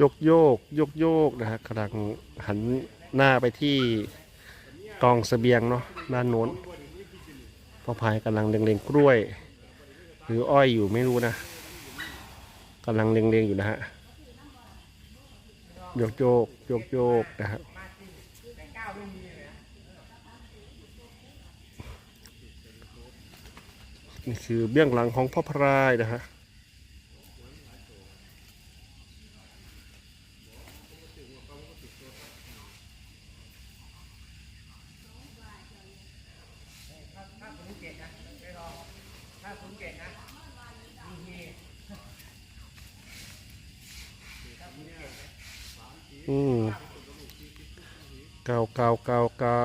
ยกโยกโยกโยกนะฮะกำลังหันหน้าไปที่กองเสบียงเนาะด้านโน้นพ่อพายกำลังเล็งๆกล้วย หรืออ้อยอยู่ไม่รู้นะกำลังเล็งๆอยู่นะฮะโยกโยกโยกโยกนะฮะนี่คือเบื้องหลังของพ่อพรายนะฮะ อืมเก้าเก้าเก้าเก้า